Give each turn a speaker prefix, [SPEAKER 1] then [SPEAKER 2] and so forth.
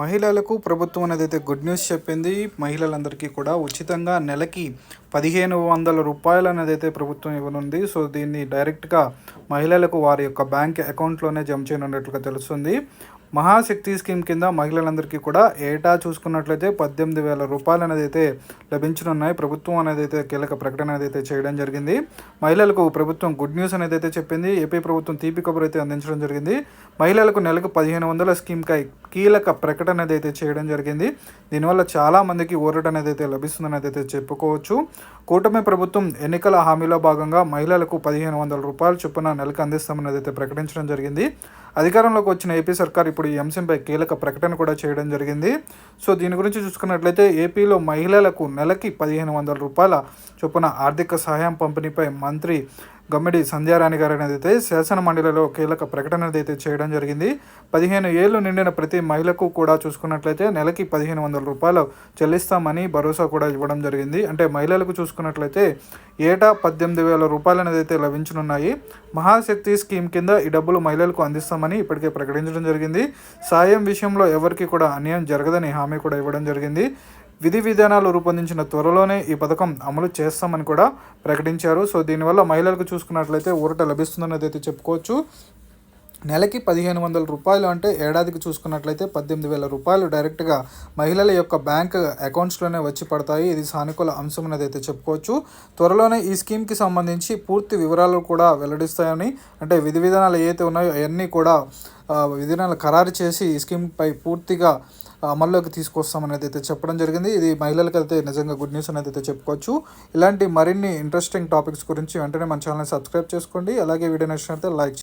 [SPEAKER 1] మహిళలకు ప్రభుత్వం అనేది అయితే గుడ్ న్యూస్ చెప్పింది మహిళలందరికీ కూడా ఉచితంగా నెలకి పదిహేను వందల రూపాయలు అనేది అయితే ప్రభుత్వం ఇవ్వనుంది. సో దీన్ని డైరెక్ట్గా మహిళలకు వారి యొక్క బ్యాంక్ అకౌంట్లోనే జమ చేయనున్నట్లుగా తెలుస్తుంది. మహాశక్తి స్కీమ్ కింద మహిళలందరికీ కూడా ఏటా చూసుకున్నట్లయితే పద్దెనిమిది వేల రూపాయలు అనేది అయితే లభించనున్నాయి. ప్రభుత్వం అనేది అయితే కీలక ప్రకటన అనేది అయితే చేయడం జరిగింది. మహిళలకు ప్రభుత్వం గుడ్ న్యూస్ అనేది అయితే చెప్పింది. ఏపీ ప్రభుత్వం తీపి కబురు అయితే అందించడం జరిగింది. మహిళలకు నెలకు పదిహేను వందల స్కీమ్కై కీలక ప్రకటన అయితే చేయడం జరిగింది దీనివల్ల చాలా మందికి ఊరట అనేది అయితే లభిస్తుందని అయితే చెప్పుకోవచ్చు. కూటమి ప్రభుత్వం ఎన్నికల హామీలో భాగంగా మహిళలకు పదిహేను వందల రూపాయలు చొప్పున నెలకు అందిస్తామని అయితే ప్రకటించడం జరిగింది. అధికారంలోకి వచ్చిన ఏపీ సర్కార్ ఇప్పుడు ఈ అంశంపై కీలక ప్రకటన కూడా చేయడం జరిగింది. సో దీని గురించి చూసుకున్నట్లయితే ఏపీలో మహిళలకు నెలకి పదిహేను వందల రూపాయల చొప్పున ఆర్థిక సహాయం పంపిణీపై మంత్రి గమ్మిడి సంధ్యారాణి గారు అనేది అయితే శాసన మండలిలో కీలక ప్రకటన అనేది అయితే చేయడం జరిగింది. పదిహేను ఏళ్ళు నిండిన ప్రతి మహిళకు కూడా చూసుకున్నట్లయితే నెలకి పదిహేను వందల రూపాయలు చెల్లిస్తామని భరోసా కూడా ఇవ్వడం జరిగింది. అంటే మహిళలకు చూసుకున్నట్లయితే ఏటా పద్దెనిమిది వేల రూపాయలు అనేది అయితే లభించనున్నాయి. మహాశక్తి స్కీమ్ కింద ఈ డబ్బులు మహిళలకు అందిస్తామని ఇప్పటికే ప్రకటించడం జరిగింది. సాయం విషయంలో ఎవరికి కూడా అన్యాయం జరగదని హామీ కూడా ఇవ్వడం జరిగింది. విధి విధానాలు రూపొందించిన త్వరలోనే ఈ పథకం అమలు చేస్తామని కూడా ప్రకటించారు. సో దీనివల్ల మహిళలకు చూసుకున్నట్లయితే ఊరట లభిస్తుందన్నది అయితే చెప్పుకోవచ్చు. నెలకి పదిహేను వందల రూపాయలు అంటే ఏడాదికి చూసుకున్నట్లయితే పద్దెనిమిది వేల రూపాయలు డైరెక్ట్గా మహిళల యొక్క బ్యాంక్ అకౌంట్స్లోనే వచ్చి పడతాయి. ఇది సానుకూల అంశం అనేది అయితే చెప్పుకోవచ్చు. త్వరలోనే ఈ స్కీమ్కి సంబంధించి పూర్తి వివరాలు కూడా వెల్లడిస్తాయని అంటే విధి విధానాలు ఏవైతే ఉన్నాయో అవన్నీ కూడా విధానాలు ఖరారు చేసి ఈ స్కీమ్పై పూర్తిగా అమల్లోకి తీసుకొస్తామనేది అయితే చెప్పడం జరిగింది. ఇది మహిళలకు అయితే నిజంగా గుడ్ న్యూస్ అనేది అయితే చెప్పుకోవచ్చు. ఇలాంటి మరిన్ని ఇంట్రెస్టింగ్ టాపిక్స్ గురించి వెంటనే మన ఛానల్ని సబ్స్క్రైబ్ చేసుకోండి. అలాగే వీడియో నచ్చినట్లయితే లైక్